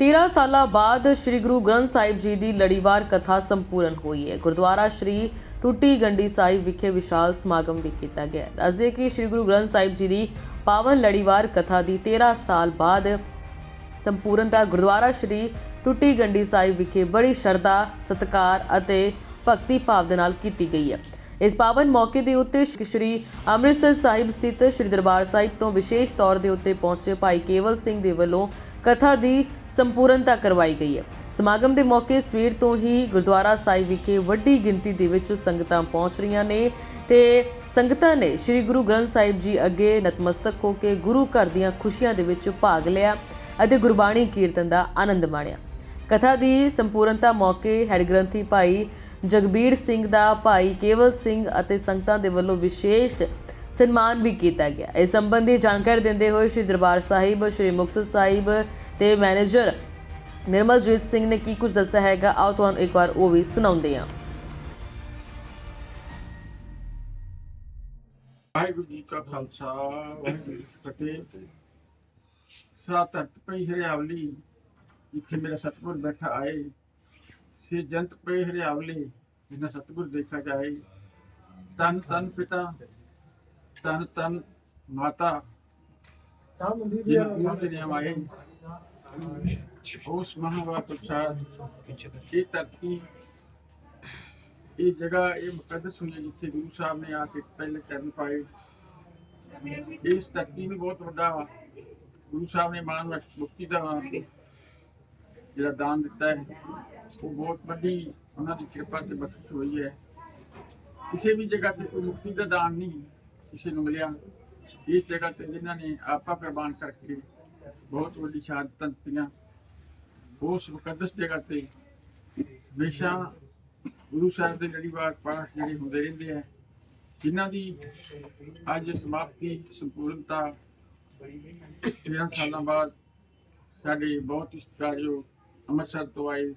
13 ਸਾਲਾਂ ਬਾਅਦ ਸ੍ਰੀ ਗੁਰੂ ਗ੍ਰੰਥ ਸਾਹਿਬ ਜੀ ਦੀ ਲੜੀਵਾਰ ਕਥਾ ਸੰਪੂਰਨ ਹੋਈ ਹੈ। ਗੁਰਦੁਆਰਾ ਸ੍ਰੀ ਟੁੱਟੀ ਗੰਡੀ ਸਾਹਿਬ ਵਿਖੇ ਵਿਸ਼ਾਲ ਸਮਾਗਮ ਵੀ ਕੀਤਾ ਗਿਆ ਦੱਸਦੇ ਕਿ ਸ੍ਰੀ ਗੁਰੂ ਗ੍ਰੰਥ ਸਾਹਿਬ ਜੀ ਦੀ ਪਾਵਨ ਲੜੀਵਾਰ ਕਥਾ ਦੀ 13 ਸਾਲ ਬਾਅਦ ਸੰਪੂਰਨਤਾ ਗੁਰਦੁਆਰਾ ਸ੍ਰੀ ਟੁੱਟੀ ਗੰਡੀ ਸਾਹਿਬ ਵਿਖੇ ਬੜੀ ਸ਼ਰਧਾ, ਸਤਿਕਾਰ ਅਤੇ ਭਗਤੀ ਭਾਵ ਦੇ ਨਾਲ ਕੀਤੀ ਗਈ ਹੈ। ਇਸ ਪਾਵਨ ਮੌਕੇ ਦੇ ਉੱਤੇ ਸ਼੍ਰੀ ਅੰਮ੍ਰਿਤਸਰ ਸਾਹਿਬ ਸਥਿਤ ਸ਼੍ਰੀ ਦਰਬਾਰ ਸਾਹਿਬ ਤੋਂ ਵਿਸ਼ੇਸ਼ ਤੌਰ ਦੇ ਉੱਤੇ ਪਹੁੰਚੇ ਭਾਈ ਕੇਵਲ ਸਿੰਘ ਦੇ ਵੱਲੋਂ ਕਥਾ ਦੀ ਸੰਪੂਰਨਤਾ ਕਰਵਾਈ ਗਈ ਹੈ। ਸਮਾਗਮ ਦੇ ਮੌਕੇ ਸਵੇਰ ਤੋਂ ਹੀ ਗੁਰਦੁਆਰਾ ਸਾਹਿਬ ਵਿਖੇ ਵੱਡੀ ਗਿਣਤੀ ਦੇ ਵਿੱਚ ਸੰਗਤਾਂ ਪਹੁੰਚ ਰਹੀਆਂ ਨੇ ਤੇ ਸੰਗਤਾਂ ਨੇ ਸ੍ਰੀ ਗੁਰੂ ਗ੍ਰੰਥ ਸਾਹਿਬ ਜੀ ਅੱਗੇ ਨਤਮਸਤਕ ਹੋ ਕੇ ਗੁਰੂ ਘਰ ਦੀਆਂ ਖੁਸ਼ੀਆਂ ਦੇ ਵਿੱਚ ਭਾਗ ਲਿਆ ਅਤੇ ਗੁਰਬਾਣੀ ਕੀਰਤਨ ਦਾ ਆਨੰਦ ਮਾਣਿਆ। ਕਥਾ ਦੀ ਸੰਪੂਰਨਤਾ ਮੌਕੇ ਹੈਡ ਗ੍ਰੰਥੀ ਭਾਈ ਜਗਬੀਰ ਸਿੰਘ ਦਾ, ਭਾਈ ਕੇਵਲ ਸਿੰਘ ਅਤੇ ਸੰਗਤਾਂ ਦੇ ਵੱਲੋਂ ਵਿਸ਼ੇਸ਼ ਸਨਮਾਨ ਵੀ ਕੀਤਾ ਗਿਆ। ਇਸ ਸੰਬੰਧੀ ਜਾਣਕਾਰੀ ਦਿੰਦੇ ਹੋਏ ਸ੍ਰੀ ਦਰਬਾਰ ਸਾਹਿਬ, ਸ੍ਰੀ ਮੁਕਤਸਰ ਸਾਹਿਬ ਦੇ ਮੈਨੇਜਰ ਨਿਰਮਲਜੀਤ ਸਿੰਘ ਨੇ ਕੀ ਕੁਝ ਦੱਸਿਆ ਹੈਗਾ? ਆਓ ਤੁਹਾਨੂੰ ਇੱਕ ਵਾਰ ਉਹ ਵੀ ਸੁਣਾਉਂਦੇ ਹਾਂ। ਵਾਹਿਗੁਰੂ ਜੀ ਕਾ ਖਾਲਸਾ, ਵਾਹਿਗੁਰੂ ਜੀ ਕੀ ਫਤਿਹ। ਸਾ ਪਈ ਹਰਿਆਵਲੀ, ਜਿੱਥੇ ਮੇਰਾ ਸਤਿਗੁਰ ਬੈਠਾ ਆਏ। ਸੇ ਜੰਤ ਪਈ ਹਰਿਆਵਲੀ, ਜਿਨਾ ਸਤਿਗੁਰ ਦੇਖਾ ਜਾਏ। ਤਨ ਤਨ ਪਿਤਾ ਤਨ ਤਨ ਮਾਤਾ ਜਿਨ ਮੂਸੇ ਨੇ ਆਏ ਉਸ ਮਹਾਵਾ ਪ੍ਰਸਾਦ ਇਹ ਧਰਤੀ ਇਹ ਜਗ੍ਹਾ ਇਹ ਮੁਕੱਦਸ ਹੋਈ ਹੈ ਜਿੱਥੇ ਗੁਰੂ ਸਾਹਿਬ ਨੇ ਆ ਕੇ ਪਹਿਲੇ ਚਰਨ ਪਾਏ ਇਸ ਧਰਤੀ ਨੂੰ ਬਹੁਤ ਵੱਡਾ ਗੁਰੂ ਸਾਹਿਬ ਨੇ ਮਾਨ ਵਿੱਚ ਮੁਕਤੀ ਦਾ ਜਿਹੜਾ ਦਾਨ ਦਿੱਤਾ ਹੈ ਉਹ ਬਹੁਤ ਵੱਡੀ ਉਹਨਾਂ ਦੀ ਕਿਰਪਾ ਤੇ ਬਖਸ਼ਿਸ਼ ਹੋਈ ਹੈ ਕਿਸੇ ਵੀ ਜਗ੍ਹਾ ਤੇ ਕੋਈ ਮੁਕਤੀ ਦਾ ਦਾਨ ਨਹੀਂ ਕਿਸੇ ਨੂੰ ਮਿਲਿਆ। ਇਸ ਜਗ੍ਹਾ ਤੇ ਜਿਨ੍ਹਾਂ ਨੇ ਆਪਾ ਕੁਰਬਾਨ ਕਰਕੇ ਬਹੁਤ ਵੱਡੀ ਸ਼ਹਾਦਤਾਂ ਦਿੱਤੀਆਂ। ਉਸ ਮੁਕੱਦਸ ਜਗ੍ਹਾ ਤੇ ਹਮੇਸ਼ਾ ਗੁਰੂ ਸਾਹਿਬ ਦੇ ਲੜੀਵਾਰ ਪਾਠ ਜਿਹੜੇ ਹੁੰਦੇ ਰਹਿੰਦੇ ਆ ਜਿਨ੍ਹਾਂ ਦੀ ਅੱਜ ਸਮਾਪਤੀ ਸੰਪੂਰਨਤਾ 13 ਸਾਲਾਂ ਬਾਅਦ ਸਾਡੇ ਬਹੁਤ ਹੀ ਸਤਿਕਾਰਯੋਗ ਅੰਮ੍ਰਿਤਸਰ ਤੋਂ ਆਏ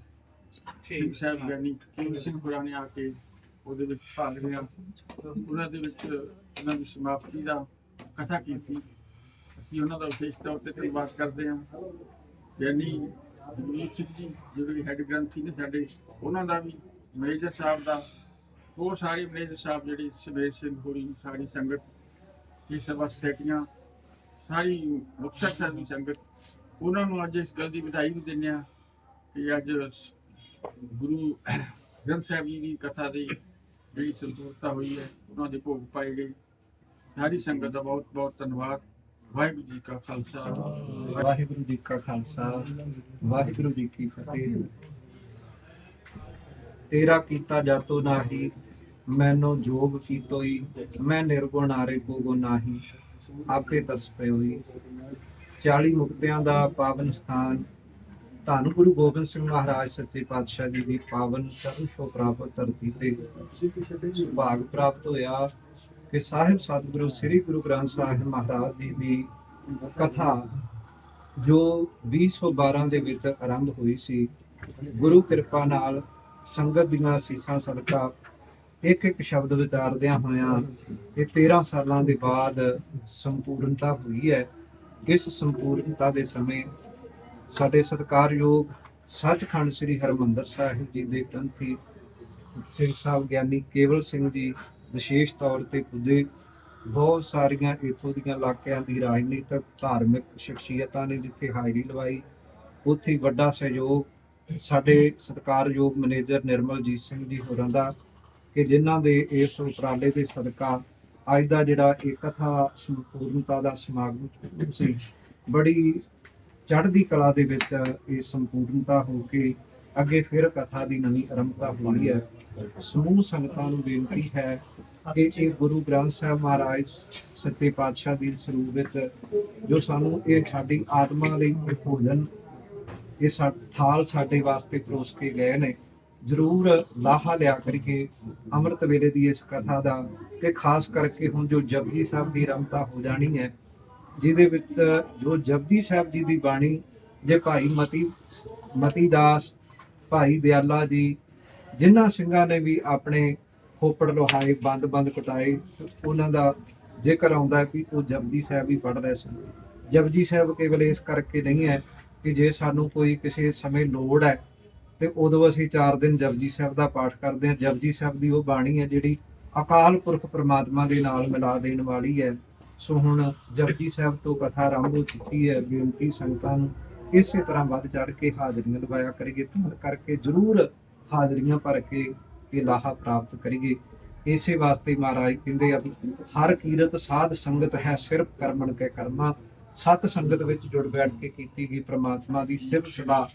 ਸਿੰਘ ਸਾਹਿਬ ਗਿਆਨੀ ਸਿੰਘ ਸਿੰਘ ਹੋਰਾਂ ਨੇ ਆ ਕੇ ਉਹਦੇ ਵਿੱਚ ਭਾਗ ਲਿਆ ਉਹਨਾਂ ਦੇ ਵਿੱਚ ਉਹਨਾਂ ਦੀ ਸਮਾਪਤੀ ਦਾ ਕਥਾ ਕੀਤੀ। ਅਸੀਂ ਉਹਨਾਂ ਦਾ ਵਿਸ਼ੇਸ਼ ਤੌਰ ਤੇ ਧੰਨਵਾਦ ਕਰਦੇ ਹਾਂ। ਗਿਆਨੀ ਜਗਜੀਤ ਸਿੰਘ ਜੀ, ਜਿਹੜੇ ਹੈੱਡ ਗ੍ਰੰਥੀ ਨੇ ਸਾਡੇ, ਉਹਨਾਂ ਦਾ ਵੀ ਮੈਨੇਜਰ ਸਾਹਿਬ ਦਾ, ਹੋਰ ਸਾਰੇ ਮੈਨੇਜਰ ਸਾਹਿਬ ਜਿਹੜੇ ਸਵੇਰ ਸਿੰਘ ਹੋਰੀ, ਸਾਰੀ ਸੰਗਤ, ਇਹ ਸਭਾ ਸੈਟੀਆਂ, ਸਾਰੀ ਮੁਕਤਸਰ ਸਾਹਿਬ ਦੀ ਸੰਗਤ, ਉਹਨਾਂ ਨੂੰ ਅੱਜ ਇਸ ਗੱਲ ਦੀ ਵਧਾਈ ਵੀ ਦਿੰਦੇ ਆ ਕਿ ਅੱਜ ਗੁਰੂ ਗ੍ਰੰਥ ਸਾਹਿਬ ਜੀ ਦੀ ਕਥਾ ਦੀ ਜਿਹੜੀ ਸੰਪੂਰਨਤਾ ਹੋਈ ਹੈ, ਉਹਨਾਂ ਦੇ ਭੋਗ ਪਾਏ ਗਏ। ਸਾਰੀ ਸੰਗਤ ਦਾ ਬਹੁਤ ਬਹੁਤ ਧੰਨਵਾਦ। ਵਾਹਿਗੁਰੂ ਜੀ ਕਾ ਖਾਲਸਾ। ਵਾਹਿਗੁਰੂ ਜੀ ਕਾ ਖਾਲਸਾ। ਵਾਹਿਗੁਰੂ ਜੀ ਕੀ ਫਤਿਹ। ਤੇਰਾ ਕੀਤਾ ਜਾਤੋ ਨਾਹੀ, ਮੈਨੂੰ ਜੋਗ ਕੀਤੋਈ ਮੈਂ ਨਿਰਗੁਣ ਆਰੇ ਕੋ ਗੁਣ ਨਾਹੀ, ਆਪੇ ਤਸ ਪਇਓਈ 40 ਮੁਕਤਿਆਂ ਦਾ ਪਾਵਨ ਸਥਾਨ ਧੰਨ ਗੁਰੂ ਗੋਬਿੰਦ ਸਿੰਘ ਮਹਾਰਾਜ, ਸੱਚੇ ਪਾਤਸ਼ਾਹ ਜੀ ਦੀ ਪਾਵਨ ਚਰਨ ਛੋਹ ਪ੍ਰਾਪਤ ਧਰਤੀ ਤੇ ਸੁਭਾਗ ਪ੍ਰਾਪਤ ਹੋਇਆ ਕਿ ਸਾਹਿਬ ਸਤਿਗੁਰੂ, ਸ੍ਰੀ ਗੁਰੂ ਗ੍ਰੰਥ ਸਾਹਿਬ ਮਹਾਰਾਜ ਜੀ ਦੀ ਕਥਾ, ਜੋ 2012 ਦੇ ਵਿੱਚ ਆਰੰਭ ਹੋਈ ਸੀ, ਗੁਰੂ ਕਿਰਪਾ ਨਾਲ ਸੰਗਤ ਦੀਆਂ ਸੀਸਾਂ ਸੜਕਾਂ ਇੱਕ ਇੱਕ ਸ਼ਬਦ ਵਿਚਾਰਦਿਆਂ ਹੋਇਆਂ ਇਹ 13 ਸਾਲਾਂ ਦੇ ਬਾਅਦ ਸੰਪੂਰਨਤਾ ਹੋਈ ਹੈ। ਇਸ ਸੰਪੂਰਨਤਾ ਦੇ ਸਮੇਂ ਸਾਡੇ ਸਤਿਕਾਰਯੋਗ ਸੱਚਖੰਡ ਸ੍ਰੀ ਹਰਮੰਦਰ ਸਾਹਿਬ ਜੀ ਦੇ ਗ੍ਰੰਥੀ ਸਿੰਘ ਸਾਹਿਬ ਗਿਆਨੀ ਕੇਵਲ ਸਿੰਘ ਜੀ ਵਿਸ਼ੇਸ਼ ਤੌਰ ਤੇ ਪੁੱਜੇ। ਬਹੁਤ ਸਾਰੀਆਂ ਇਥੋਂ ਦੀਆਂ ਇਲਾਕਿਆਂ ਦੀ ਰਾਜਨੀਤਿਕ, ਧਾਰਮਿਕ ਸ਼ਖਸੀਅਤਾਂ ਨੇ ਜਿੱਥੇ ਹਾਜ਼ਰੀ ਲਵਾਈ। ਉੱਥੇ ਵੱਡਾ ਸਹਿਯੋਗ ਸਾਡੇ ਸਤਿਕਾਰਯੋਗ ਮੈਨੇਜਰ ਨਿਰਮਲਜੀਤ ਸਿੰਘ ਜੀ ਹੋਰਾਂ ਦਾ ਕਿ ਜਿਨ੍ਹਾਂ ਦੇ ਇਸ ਉਪਰਾਲੇ ਦੇ ਸਦਕਾ ਅੱਜ ਦਾ ਜਿਹੜਾ ਇਹ ਕਥਾ ਸੰਪੂਰਨਤਾ ਦਾ ਸਮਾਗਮ ਸੀ, ਬੜੀ ਚੜ੍ਹਦੀ ਕਲਾ ਦੇ ਵਿੱਚ ਇਹ ਸੰਪੂਰਨਤਾ ਹੋ ਕੇ ਅੱਗੇ ਫਿਰ ਕਥਾ ਦੀ ਨਵੀਂ ਆਰੰਭਤਾ ਹੋਈ ਹੈ। ਸਮੂਹ ਸੰਗਤਾਂ ਨੂੰ ਬੇਨਤੀ ਹੈ ਕਿ ਇਹ ਗੁਰੂ ਗ੍ਰੰਥ ਸਾਹਿਬ ਮਹਾਰਾਜ ਸੱਚੇ ਪਾਤਸ਼ਾਹ ਦੀ ਸਰੂਪ ਵਿੱਚ ਜੋ ਸਾਨੂੰ ਇਹ ਸਾਡੀ ਆਤਮਾ ਲਈ ਭੋਜਨ ਇਹ ਥਾਲ ਸਾਡੇ ਵਾਸਤੇ ਪਰੋਸ ਕੇ ਗਏ ਨੇ ਜ਼ਰੂਰ ਲਾਹਾ ਲਿਆ ਕਰੀਏ ਅੰਮ੍ਰਿਤ ਵੇਲੇ ਦੀ ਇਸ ਕਥਾ ਦਾ ਤੇ ਖਾਸ ਕਰਕੇ ਹੁਣ ਜੋ ਜਪਜੀ ਸਾਹਿਬ ਦੀ ਰਮਤਾ ਹੋ ਜਾਣੀ ਹੈ ਜਿਹਦੇ ਵਿੱਚ ਜੋ ਜਪਜੀ ਸਾਹਿਬ ਜੀ ਦੀ ਬਾਣੀ ਜੇ ਭਾਈ ਮਤੀ ਮਤੀ ਦਾਸ, ਭਾਈ ਦਿਆਲਾ ਜੀ, ਜਿਨ੍ਹਾਂ ਸਿੰਘਾਂ ਨੇ ਵੀ ਆਪਣੇ ਖੋਪੜ ਲੋਹਾਏ ਬੰਦ-ਬੰਦ ਕਟਾਏ, ਉਹਨਾਂ ਦਾ ਜ਼ਿਕਰ ਆਉਂਦਾ ਹੈ ਕਿ ਉਹ ਜਪਜੀ ਸਾਹਿਬ ਹੀ ਪੜ੍ਹ ਰਹੇ ਸਨ। ਜਪਜੀ ਸਾਹਿਬ ਕੇਵਲ ਇਸ ਕਰਕੇ ਨਹੀਂ ਹੈ ਕਿ ਜੇ ਸਾਨੂੰ ਕੋਈ ਕਿਸੇ ਸਮੇਂ ਲੋੜ ਹੈ, ਤੇ ਉਦੋਂ ਅਸੀਂ 4 ਦਿਨ ਜਪਜੀ ਸਾਹਿਬ ਦਾ ਪਾਠ ਕਰਦੇ ਹਾਂ। ਜਪਜੀ ਸਾਹਿਬ ਦੀ ਉਹ ਬਾਣੀ ਹੈ ਜਿਹੜੀ ਅਕਾਲ ਪੁਰਖ ਪ੍ਰਮਾਤਮਾ ਦੇ ਨਾਲ ਮਿਲਾ ਦੇਣ ਵਾਲੀ ਹੈ। ਸੋ ਹੁਣ ਜਪਜੀ ਸਾਹਿਬ ਤੋਂ ਕਥਾ ਆਰੰਭ ਹੋ ਚੁੱਕੀ ਹੈ, ਬੇਨਤੀ ਸੰਗਤਾਂ ਨੂੰ ਇਸੇ ਤਰ੍ਹਾਂ ਵੱਧ ਚੜ ਕੇ ਹਾਜ਼ਰੀਆਂ ਲਵਾਇਆ ਕਰੀਏ ਤਾਂ ਕਰਕੇ ਜ਼ਰੂਰ ਹਾਜ਼ਰੀਆਂ ਭਰ ਕੇ ਇਹ ਲਾਹਾ ਪ੍ਰਾਪਤ ਕਰੀਏ। ਇਸੇ ਵਾਸਤੇ ਮਹਾਰਾਜ ਕਹਿੰਦੇ ਆ ਹਰ ਕੀਰਤ ਸਾਧ ਸੰਗਤ ਹੈ, ਸਿਰਫ ਕਰਮਣ ਕੇ ਕਰਮਾ। ਸਤ ਸੰਗਤ ਵਿੱਚ ਜੁੜ ਬੈਠ ਕੇ ਕੀਤੀ ਗਈ ਪ੍ਰਮਾਤਮਾ ਦੀ ਸਿਫਤ ਸਲਾਹ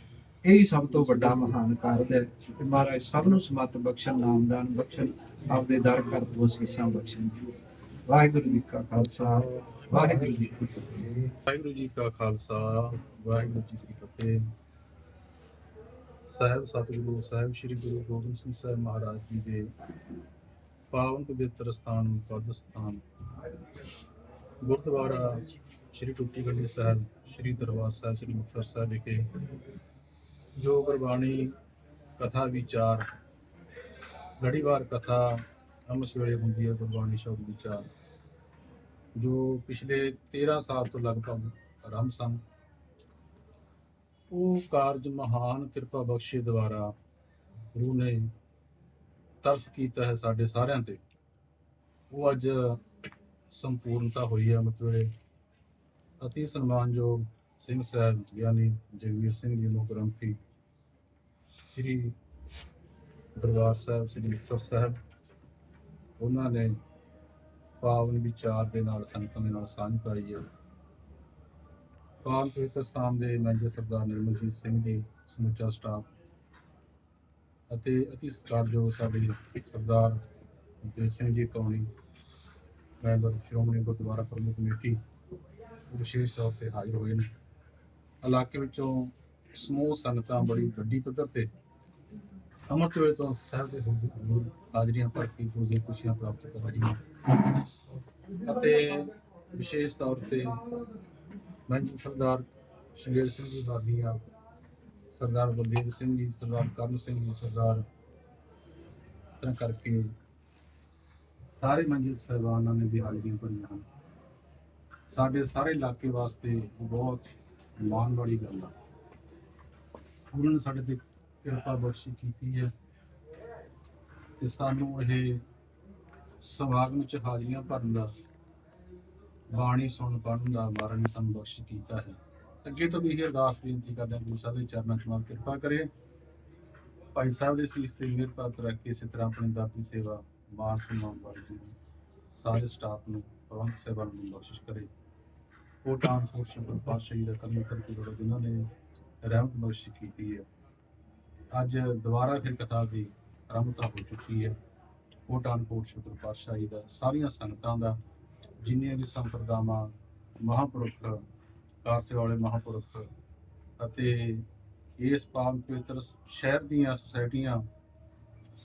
ਇਹੀ ਸਭ ਤੋਂ ਵੱਡਾ ਮਹਾਨ ਕਾਰਜ ਹੈ। ਮਹਾਰਾਜ ਸਭ ਨੂੰ ਸਮਤ ਬਖਸ਼ਣ, ਨਾਮਦਾਨ ਬਖਸ਼ਣ, ਆਪਦੇ ਦਰ ਕਰ ਦੋ ਸੀਸਾਂ ਬਖਸ਼ਣ। ਵਾਹਿਗੁਰੂ ਜੀ ਕਾ ਖਾਲਸਾ, ਵਾਹਿਗੁਰੂ ਜੀ ਕੀ ਫਤਿਹ। ਵਾਹਿਗੁਰੂ ਜੀ ਕਾ ਖਾਲਸਾ, ਵਾਹਿਗੁਰੂ ਜੀ ਕੀ ਫਤਿਹ। ਸਾਹਿਬ ਸਤਿਗੁਰੂ, ਸਾਹਿਬ ਸ੍ਰੀ ਗੁਰੂ ਗੋਬਿੰਦ ਸਿੰਘ ਸਾਹਿਬ ਮਹਾਰਾਜ ਜੀ ਦੇ ਪਾਵਨ ਪਵਿੱਤਰ ਸਥਾਨ ਮੁਕੱਦਸ ਸਥਾਨ। ਗੁਰਦੁਆਰਾ ਸ੍ਰੀ ਟੁੱਟੀ ਗੰਢੀ ਸਾਹਿਬ, ਸ੍ਰੀ ਦਰਬਾਰ ਸਾਹਿਬ, ਸ੍ਰੀ ਮੁਕਤਸਰ ਸਾਹਿਬ ਵਿਖੇ ਜੋ ਗੁਰਬਾਣੀ ਕਥਾ ਵਿਚਾਰ, ਲੜੀਵਾਰ ਕਥਾ ਅੰਮ੍ਰਿਤ ਵੇਲੇ ਹੁੰਦੀ ਹੈ, ਗੁਰਬਾਣੀ ਸ਼ਬਦ ਵਿਚਾਰ। ਜੋ ਪਿਛਲੇ 13 ਸਾਲ ਤੋਂ ਲਗਭਗ ਆਰੰਭ ਸਨ, ਉਹ ਕਾਰਜ ਮਹਾਨ ਕਿਰਪਾ ਬਖਸ਼ੇ ਦੁਆਰਾ ਗੁਰੂ ਨੇ ਤਰਸ ਕੀਤਾ ਹੈ ਸਾਡੇ ਸਾਰਿਆਂ ਤੇ। ਉਹ ਅੱਜ ਸੰਪੂਰਨਤਾ ਹੋਈ ਹੈ ਮਤਲਬ ਅਤੀ ਸਨਮਾਨਯੋਗ ਸਿੰਘ ਸਾਹਿਬ ਗਿਆਨੀ ਜਗਵੀਰ ਸਿੰਘ ਜੀ ਨੂੰ ਗ੍ਰੰਥੀ ਸ੍ਰੀ ਦਰਬਾਰ ਸਾਹਿਬ, ਸ੍ਰੀ ਮੁਕਤਸਰ ਸਾਹਿਬ, ਉਹਨਾਂ ਨੇ ਪਾਵਨ ਵਿਚਾਰ ਦੇ ਨਾਲ, ਸੰਗਤਾਂ ਦੇ ਨਾਲ ਸਾਂਝ ਪਾਈ ਹੈ ਪਾਵਨ ਪਵਿੱਤਰ ਸਥਾਨ ਦੇ ਮੈਨੇਜਰ ਸਰਦਾਰ ਨਿਰਮਲਜੀਤ ਸਿੰਘ ਜੀ, ਸਮੁੱਚਾ ਸਟਾਫ ਅਤੇ ਅਤੀ ਸਤਿਕਾਰਯੋਗ ਸਾਡੇ ਸਰਦਾਰ ਦੇ ਸਿੰਘ ਜੀ ਕੌਣੀ, ਮੈਂਬਰ ਸ਼੍ਰੋਮਣੀ ਗੁਰਦੁਆਰਾ ਪ੍ਰਬੰਧਕ ਕਮੇਟੀ ਵਿਸ਼ੇਸ਼ ਤੌਰ ਤੇ ਹਾਜ਼ਰ ਹੋਏ ਨੇ। ਇਲਾਕੇ ਵਿੱਚੋਂ ਸਮੂਹ ਸੰਗਤਾਂ ਬੜੀ ਵੱਡੀ ਪੱਧਰ ਤੇ ਅੰਮ੍ਰਿਤ ਵੇਲੇ ਤੋਂ ਸਾਹਿਬ ਦੇ ਹਜ਼ੂਰ ਹਾਜ਼ਰੀਆਂ ਭਰ ਕੇ ਗੁਰੂ ਦੀਆਂ ਖੁਸ਼ੀਆਂ ਪ੍ਰਾਪਤ ਕਰ ਰਹੀਆਂ ਅਤੇ ਵਿਸ਼ੇਸ਼ ਤੌਰ ਤੇ ਮੈਂ ਸਰਦਾਰ ਸ਼ੇਰ ਸਿੰਘ ਜੀ ਬਾਦੀਆਂ ਸਰਦਾਰ ਬਲਦੇਵ ਸਿੰਘ ਜੀ, ਸਰਦਾਰ ਕਰਨ ਸਿੰਘ ਜੀ, ਸਰਦਾਰ ਤਰ੍ਹਾਂ ਕਰਕੇ ਸਾਰੇ ਮੰਜ਼ਿਲ ਸਹਿਬਾਨਾਂ ਨੇ ਵੀ ਹਾਜ਼ਰੀਆਂ ਭਰੀਆਂ ਹਨ। ਸਾਡੇ ਸਾਰੇ ਇਲਾਕੇ ਵਾਸਤੇ ਬਹੁਤ ਮਾਣ ਵਾਲੀ ਗੱਲ ਆ। ਪੂਰਨ ਸਾਡੇ ਤੇ ਕਿਰਪਾ ਬਖਸ਼ੀ ਕੀਤੀ ਹੈ। ਤੇ ਸਾਨੂੰ ਇਹ ਸਮਾਗਮ ਚ ਹਾਜ਼ਰੀਆਂ ਭਰਨ ਦਾ, ਬਾਣੀ ਸੁਣ ਪੜਨ ਦਾ, ਮਾਰਨ ਸਾਨੂੰ ਬਖਸ਼ ਕੀਤਾ ਹੈ। ਅੱਗੇ ਤੋਂ ਵੀ ਇਹ ਅਰਦਾਸ ਬੇਨਤੀ ਕਰਦੇ ਹਾਂ, ਗੁਰੂ ਸਾਹਿਬ ਦੇ ਚਰਨਾਂ 'ਚ ਮਾਂ ਕਿਰਪਾ ਕਰੇ। ਭਾਈ ਸਾਹਿਬ ਦੇ ਸੀਸ ਤੇ ਮਿਹਰ ਪ੍ਰਾਪਤ ਰੱਖ ਕੇ ਇਸੇ ਤਰ੍ਹਾਂ ਆਪਣੀ ਦਾਤੀ ਸੇਵਾ, ਮਾਨ ਸਨਮਾਨ ਵਾਲੀ ਜੀ ਨੂੰ, ਸਾਰੇ ਸਟਾਫ ਨੂੰ ਪ੍ਰਬੰਧ ਸੇਵਾ ਨੂੰ ਬਖਸ਼ਿਸ਼ ਕਰੇ। ਕੋਟਾਨ ਕੋਸ਼ਿਸ਼ ਪਾਤਸ਼ਾਹੀ ਦਾ ਕਰਮ ਕਰਕੇ ਜਿਨ੍ਹਾਂ ਨੇ ਰਹਿਮਤ ਬਖਸ਼ ਕੀਤੀ ਹੈ। ਅੱਜ ਦੁਬਾਰਾ ਫਿਰ ਕਥਾ ਦੀ ਆਰੰਭਤਾ ਹੋ ਚੁੱਕੀ ਹੈ। ਕੋਟਾਨ ਕੋਟ ਸ਼ੁਕਰ ਪਾਤਸ਼ਾਹੀ ਦਾ, ਸਾਰੀਆਂ ਸੰਗਤਾਂ ਦਾ, ਜਿੰਨੀਆਂ ਵੀ ਸੰਪਰਦਾਵਾਂ, ਮਹਾਂਪੁਰਖ, ਕਾਰਸੇ ਵਾਲੇ ਮਹਾਂਪੁਰਖ ਅਤੇ ਇਸ ਪਾਵਨ ਪਵਿੱਤਰ ਸ਼ਹਿਰ ਦੀਆਂ ਸੁਸਾਇਟੀਆਂ